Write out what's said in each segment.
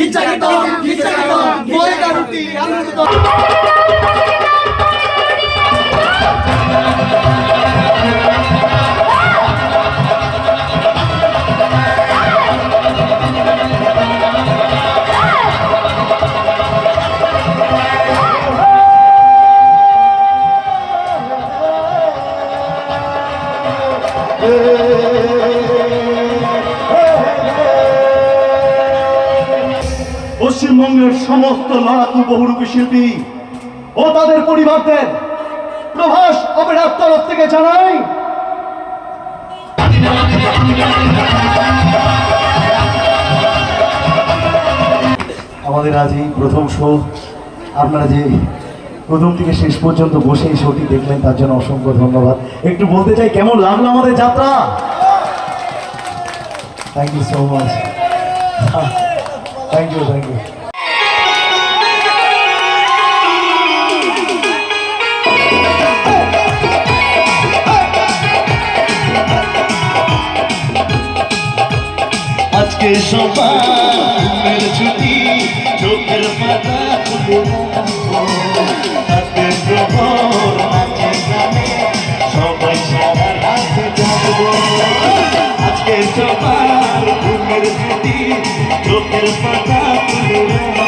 খিচুড়ি দম খিচুড়ি দম ময়দা পশ্চিমবঙ্গের সমস্ত লড়াকু বহুরূপী শিল্পী ও তাদের পরিবারদের প্রভাস অপেরার তরফ থেকে জানাই। আমাদের আজ এই প্রথম শো। আপনারা যে প্রথম থেকে শেষ পর্যন্ত বসে এই শোটি দেখলেন, তার জন্য অসংখ্য ধন্যবাদ। একটু বলতে চাই, কেমন লাগল আমাদের যাত্রা? Thank you so much thank you thank you আজকে সবার ছুটি চোখের পাতা সবাই সারা রাত আজকে সবার চোখের পাতা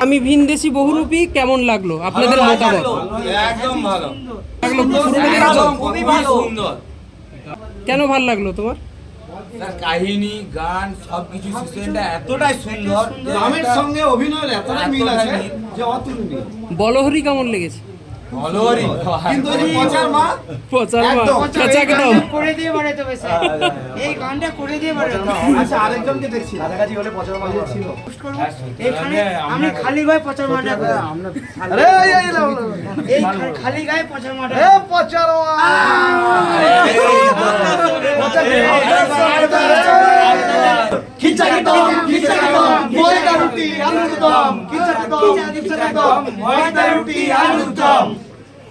আমি ভিনদেশি বহুরূপী কেমন লাগল? আপনাদের মতামত? একদম ভালো। লাগল খুবই ভালো। কেন ভালো লাগল তোমার? কাহিনী গান সবকিছু সিস্টেমটা এতটাই সুন্দর। গ্রামের সঙ্গে অভিনয়ের এতটাই মিল আছে যে অতুলনীয়। বলহরি কেমন লেগেছে? কিন্তু ওই পচার মা পচার মা একদম। একদম করে দিয়ে বাড়াতে হবে স্যার এই গানটা করে দিয়ে বাড়াতে আচ্ছা আরেকজনকে দেখছি কাছাকাছি হলে পচার মা ছিল এখানে আমি খালি গায়ে পচার মাটা আরে এই খালি গায়ে পচার মাটা এ পচার মা খিচুড়ি দম খিচুড়ি দম ময়দা রুটি আলুর দম খিচুড়ি দম? খিচুড়ি দম? ময়দা রুটি আলুর দম।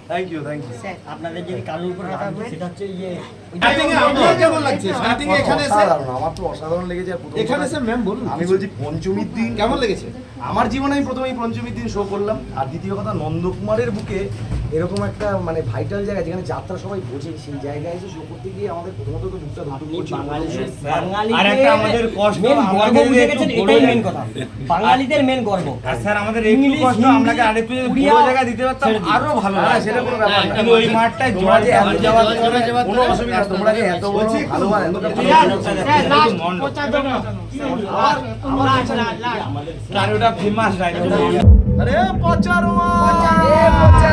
থ্যাংক ইউ থ্যাংক ইউ আপনাদের যদি কালুর উপর সেটা হচ্ছে ইয়ে স্টার্টিং এ আপনার কেমন লাগছে? স্টার্টিং এ এখানে এসে অসাধারণ আমার তো অসাধারণ লেগেছে আর প্রথম এখানে এসে ম্যাম বলুন। আমি বলছি পঞ্চমীর দিন কেমন লেগেছে? আমার জীবনে আমি প্রথমে পঞ্চমীর দিন শো করলাম আর দ্বিতীয় কথা নন্দকুমারের বুকে এরকম একটা মানে ভাইটাল জায়গা যেখানে যাত্রা সবাই বোঝে সেই জায়গায় এসে শো করতে গিয়ে আমাদের প্রথমত তো বুকটা ধুকধুক করছিল। আর একটা আমাদের কষ্ট গর্ব বুঝে গেছেন এটাই মেন কথা। বাঙালিদের মেন গর্ব। আর স্যার আমাদের ইংলিশ, কষ্ট আরেকটু যদি জায়গা দিতে পারতাম আরও ভালো হ্যাঁ, লাগতো। সেটা কোনো ব্যাপার না। ওই মাঠটায় তোমরা যে এত- যাওয়ার কোনো অসুবিধা তোমরা যে এত বড় ওটা ফেমাস রাইড আরে পচার পচার